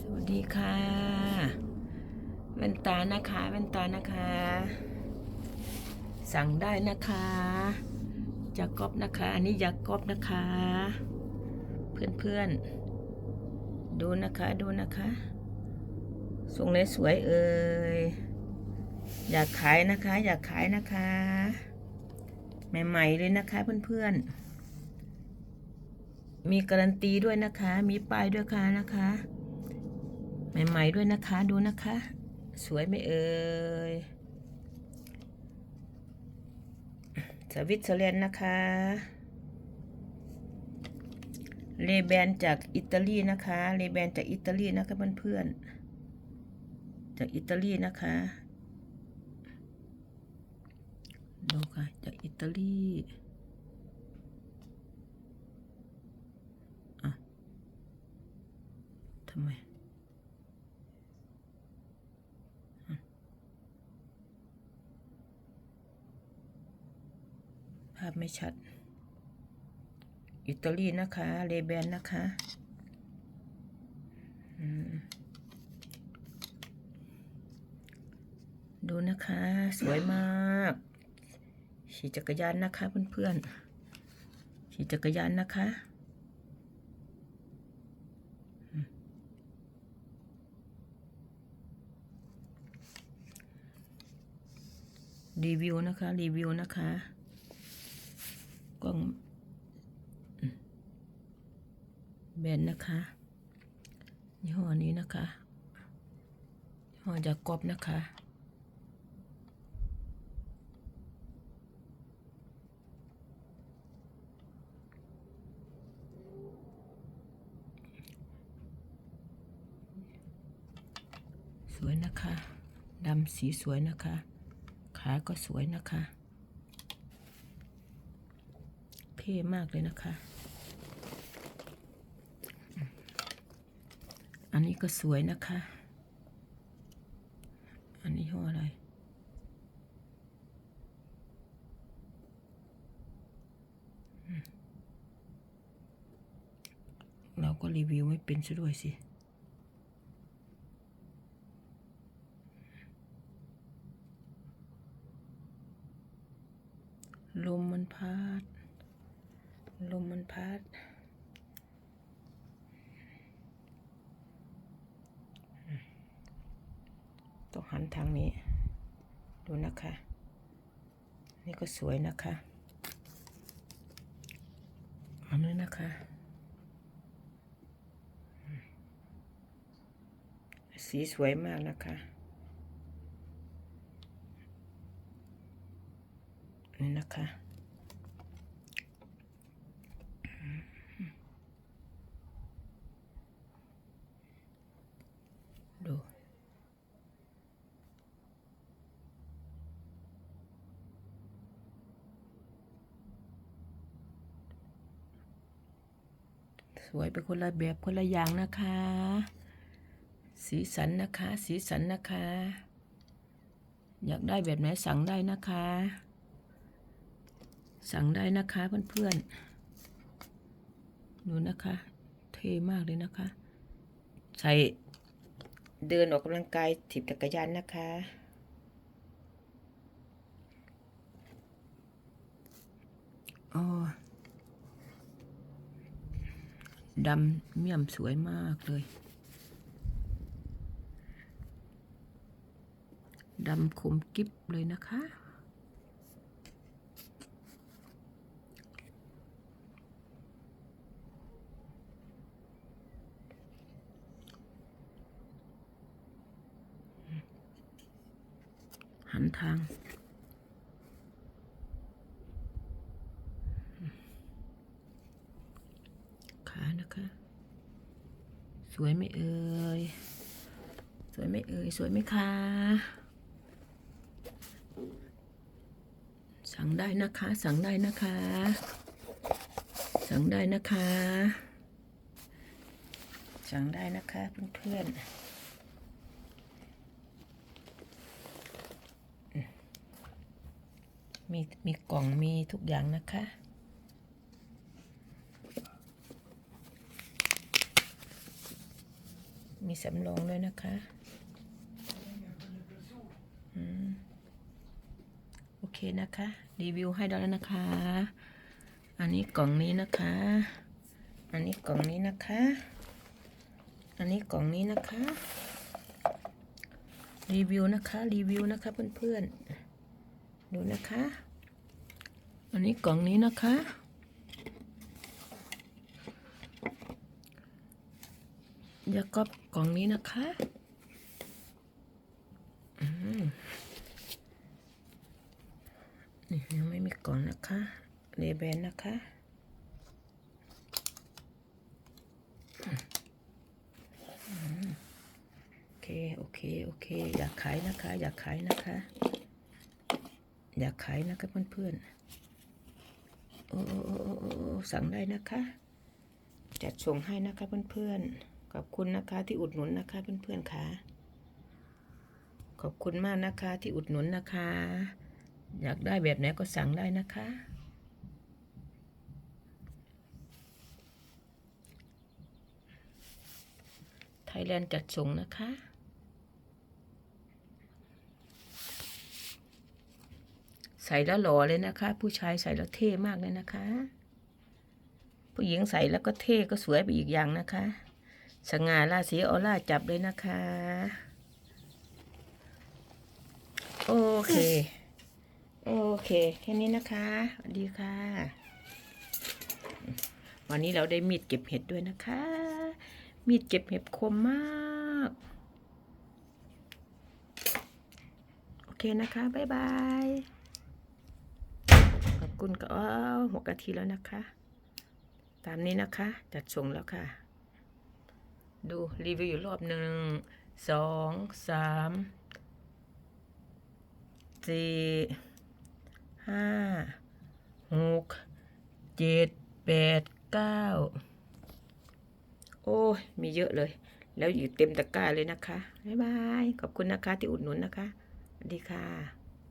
สวัสดีค่ะแว่นตานะคะแว่นตานะคะ สั่งได้นะคะจาก๊อปนะคะ อันนี้ยากก๊อปนะคะ เพื่อนๆดูนะคะดูนะคะส่งเลยสวยเอ่ยอยากขายนะคะ อยากขายนะคะ ใหม่ๆเลยนะคะเพื่อนๆมีการันตีด้วยนะคะ มีป้ายด้วยค่ะนะคะ ใหม่ๆด้วยนะคะ ดูนะคะ สวยไหมเอ่ยสวิตเซอร์แลนด์นะคะเลแบนจากอิตาลีนะคะเลแบนจากอิตาลีนะคะเพื่อนๆจากอิตาลีนะคะดูค่ะจากอิตาลีอะทำไม ภาพไม่ชัด อิตาลีนะคะ เลแบนนะคะดูนะคะ สวยมากขี่จักรยานนะคะเพื่อนๆขี่จักรยานนะคะรีวิวนะคะ รีวิวนะคะ กล้องแบนนะคะยี่ห้อนี้นะคะยี่ห้อจากกอบนะคะสวยนะคะ ดำสีสวยนะคะ ขาก็สวยนะคะ เท่มากเลยนะคะ อันนี้ก็สวยนะคะ อันนี้ห้ออะไร เราก็รีวิวไม่เป็นซะด้วยสิลมมันพัด ลมมันพัดต้องหันทางนี้ ดูนะคะ นี่ก็สวยนะคะอันนี้นะคะสีสวยมากนะคะ นี่นะคะ ดู สวยเป็นคนละแบบคนละอย่างนะคะ สีสันนะคะ สีสันนะคะ อยากได้แบบไหนสั่งได้นะคะ สั่งได้นะคะเพื่อนๆดูนะคะ เท่มากเลยนะคะ ใส่เดินออกกำลังกายถีบจักรยานนะคะ โอ้ ดำเมี่ยมสวยมากเลย ดำคมกิบเลยนะคะ หันทาง ขา นะคะ สวยไหมเอ่ย สวยไหมเอ่ย สวยไหมคะ สั่งได้นะคะ สั่งได้นะคะ สั่งได้นะคะ สั่งได้นะคะเพื่อนๆมีมีกล่องมีทุกอย่างนะคะ มีสำรองด้วยนะคะอโอเคนะคะ รีวิวให้แล้วนะคะ อันนี้กล่องนี้นะคะ อันนี้กล่องนี้นะคะ อันนี้กล่องนี้นะคะ รีวิวนะคะ รีวิวนะคะเพื่อนๆ ดูนะคะ อันนี้กล่องนี้นะคะ แล้วก็กล่องนี้นะคะนี่ยังไม่มีกล่องนะคะเลแบนนะคะโอเค โอเค โอเค อยากขายนะคะ อยากขายนะคะ อยากขายนะคะเพื่อนๆโอ้สั่งได้นะคะ จัดส่งให้นะคะเพื่อนๆ ขอบคุณนะคะที่อุดหนุนนะคะเพื่อนๆค่ะ ขอบคุณมากนะคะที่อุดหนุนนะคะ อยากได้แบบไหนก็สั่งได้นะคะ ไทยแลนด์จัดส่งนะคะใส่แล้วหล่อเลยนะคะ ผู้ชายใส่แล้วเท่มากเลยนะคะ ผู้หญิงใส่แล้วก็เท่ก็สวยไปอีกอย่างนะคะ สง่าราศีออร่าจับเลยนะคะ โอเค โอเค แค่นี้นะคะสวัสดีค่ะ วันนี้เราได้มีดเก็บเห็ดด้วยนะคะ มีดเก็บเห็ดคมมาก โอเคนะคะบ๊ายบายขอบคุณก็อ้าวหัวกะทิแล้วนะคะ ตามนี้นะคะ จัดส่งแล้วค่ะ ดูรีวิวอยู่รอบหนึ่งสองสามสี่ห้าหกเจ็ดแปดเก้าโอ้ยมีเยอะเลย แล้วอยู่เต็มตะกร้าเลยนะคะ บ๊ายบาย ขอบคุณนะคะที่อุดหนุนนะคะ สวัสดีค่ะ